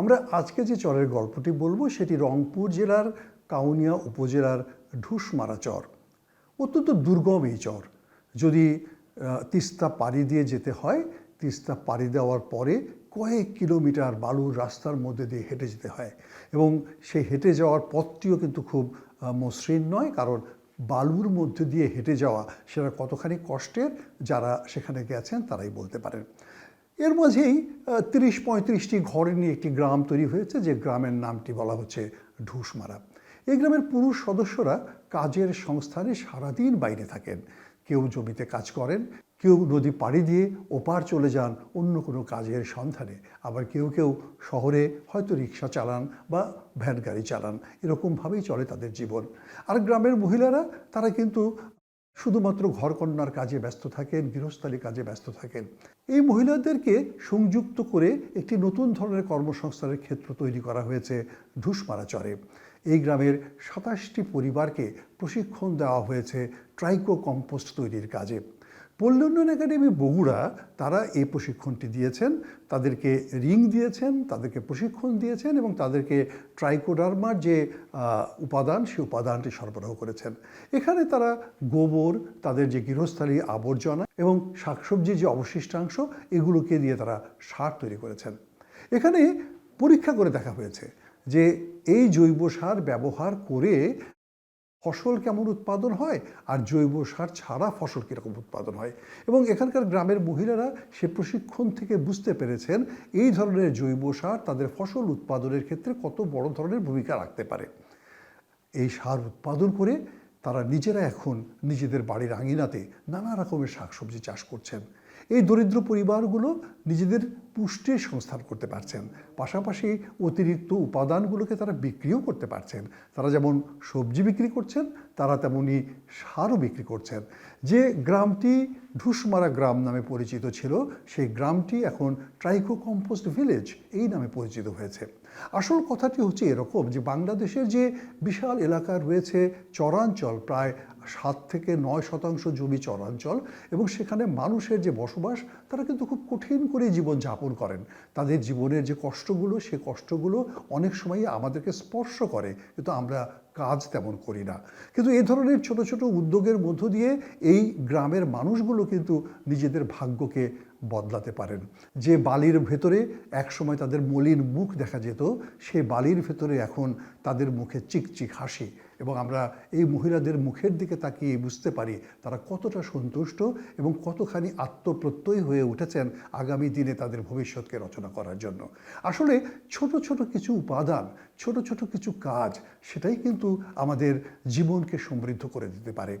আমরা আজকে যে চরের গল্পটি বলব সেটি রংপুর জেলার কাউনিয়া উপজেলার ঢুসমারা চর। অত্যন্ত দুর্গম এই চর। যদি তিস্তা পাড়ি দিয়ে যেতে হয়, তিস্তা পাড়ি দেওয়ার পরে কয়েক কিলোমিটার বালুর রাস্তার মধ্যে দিয়ে হেঁটে যেতে হয় এবং সেই হেঁটে যাওয়ার পথটিও কিন্তু খুব মসৃণ নয় কারণ বালুর মধ্যে দিয়ে হেঁটে যাওয়া সেটা কতখানি কষ্টের যারা সেখানে গেছেন তারাই বলতে পারেন। এর মাঝেই তিরিশ পঁয়ত্রিশটি ঘর নিয়ে একটি গ্রাম তৈরি হয়েছে, যে গ্রামের নামটি বলা হচ্ছে ঢুসমারা। এই গ্রামের পুরুষ সদস্যরা কাজের সংস্থানে সারাদিন বাইরে থাকেন। কেউ জমিতে কাজ করেন, কেউ নদী পাড়ি দিয়ে ওপার চলে যান অন্য কোনো কাজের সন্ধানে। আবার কেউ কেউ শহরে হয়তো রিক্সা চালান বা ভ্যান গাড়ি চালান। এরকমভাবেই চলে তাদের জীবন। আর গ্রামের মহিলারা, তারা কিন্তু শুধুমাত্র ঘরকন্যার কাজে ব্যস্ত থাকেন, গৃহস্থালী কাজে ব্যস্ত থাকেন। এই মহিলাদেরকে সংযুক্ত করে একটি নতুন ধরনের কর্মসংস্থানের ক্ষেত্র তৈরি করা হয়েছে ঢুসমারা চরে। এই গ্রামের সাতাশটি পরিবারকে প্রশিক্ষণ দেওয়া হয়েছে ট্রাইকো কম্পোস্ট তৈরির কাজে। পল্লী উন্নয়ন একাডেমি বগুড়া, তারা এই প্রশিক্ষণটি দিয়েছেন, তাদেরকে রিং দিয়েছেন, তাদেরকে প্রশিক্ষণ দিয়েছেন এবং তাদেরকে ট্রাইকোডার্মার যে উপাদান সেই উপাদানটি সরবরাহ করেছেন। এখানে তারা গোবর, তাদের যে গৃহস্থালী আবর্জনা এবং শাকসবজির যে অবশিষ্টাংশ, এগুলোকে দিয়ে তারা সার তৈরি করেছেন। এখানে পরীক্ষা করে দেখা হয়েছে যে এই জৈব সার ব্যবহার করে ফসল কেমন উৎপাদন হয় আর জৈব সার ছাড়া ফসল কীরকম উৎপাদন হয়। এবং এখানকার গ্রামের মহিলারা সে প্রশিক্ষণ থেকে বুঝতে পেরেছেন এই ধরনের জৈব সার তাদের ফসল উৎপাদনের ক্ষেত্রে কত বড় ধরনের ভূমিকা রাখতে পারে। এই সার উৎপাদন করে তারা নিজেরা এখন নিজেদের বাড়ির আঙিনাতে নানা রকমের শাকসবজি চাষ করছেন। এই দরিদ্র পরিবারগুলো নিজেদের পুষ্টির সংস্থান করতে পারছেন। পাশাপাশি অতিরিক্ত উপাদানগুলোকে তারা বিক্রিও করতে পারছেন। তারা যেমন সবজি বিক্রি করছেন, তারা তেমনি সারও বিক্রি করছেন। যে গ্রামটি ঢুসমারা গ্রাম নামে পরিচিত ছিল, সেই গ্রামটি এখন ট্রাইকো কম্পোস্ট ভিলেজ এই নামে পরিচিত হয়েছে। আসল কথাটি হচ্ছে এরকম যে, বাংলাদেশের যে বিশাল এলাকা রয়েছে চরাঞ্চল, প্রায় সাত থেকে নয় শতাংশ জমি চরাঞ্চল এবং সেখানে মানুষের যে বসবাস, তারা কিন্তু খুব কঠিন করে জীবন যাপন করেন। তাদের জীবনের যে কষ্টগুলো, সে কষ্টগুলো অনেক সময় আমাদেরকে স্পর্শ করে। কিন্তু আমরা কাজ তেমন করি না। কিন্তু এই ধরনের ছোট ছোট উদ্যোগের মধ্য দিয়ে এই গ্রামের মানুষগুলো কিন্তু নিজেদের ভাগ্যকে বদলাতে পারেন। যে বালির ভেতরে একসময় তাদের মলিন মুখ দেখা যেত, সেই বালির ভেতরে এখন তাদের মুখে চিকচিক হাসি এবং আমরা এই মহিলাদের মুখের দিকে তাকিয়ে বুঝতে পারি তারা কতটা সন্তুষ্ট এবং কতখানি আত্মপ্রত্যয়ী হয়ে উঠেছেন আগামী দিনে তাদের ভবিষ্যৎকে রচনা করার জন্য। আসলে ছোট ছোট কিছু উপাদান, ছোট ছোট কিছু কাজ, সেটাই কিন্তু আমাদের জীবনকে সমৃদ্ধ করে দিতে পারে।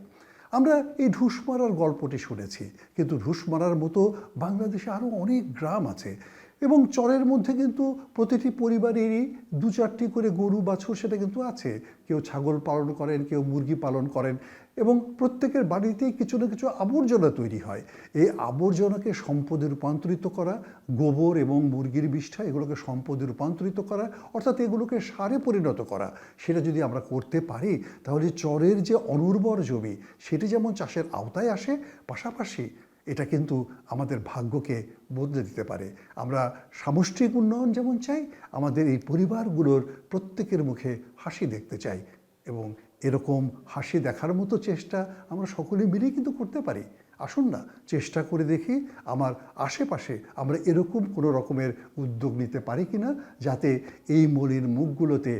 আমরা এই ঢুস মারার গল্পটি শুনেছি। কিন্তু ঢুস মারার মতো বাংলাদেশে আরও অনেক গ্রাম আছে। এবং চরের মধ্যে কিন্তু প্রতিটি পরিবারেরই দু চারটি করে গরু, বাছুর সেটা কিন্তু আছে। কেউ ছাগল পালন করেন, কেউ মুরগি পালন করেন এবং প্রত্যেকের বাড়িতেই কিছু না কিছু আবর্জনা তৈরি হয়। এই আবর্জনাকে সম্পদে রূপান্তরিত করা, গোবর এবং মুরগির বিষ্ঠা এগুলোকে সম্পদে রূপান্তরিত করা, অর্থাৎ এগুলোকে সারে পরিণত করা, সেটা যদি আমরা করতে পারি, তাহলে চরের যে অনুর্বর জমি, সেটি যেমন চাষের আওতায় আসে, পাশাপাশি এটা কিন্তু আমাদের ভাগ্যকে বদলে দিতে পারে। আমরা সামষ্টিক উন্নয়ন যেমন চাই, আমাদের এই পরিবারগুলোর প্রত্যেকের মুখে হাসি দেখতে চাই এবং এরকম হাসি দেখার মতো চেষ্টা আমরা সকলে মিলেই কিন্তু করতে পারি। আসুন না, চেষ্টা করে দেখি আমার আশেপাশে আমরা এরকম কোনো রকমের উদ্যোগ নিতে পারি কিনা যাতে এই মলিন মুখগুলোতে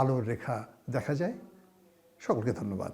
আলোর রেখা দেখা যায়। সকলকে ধন্যবাদ।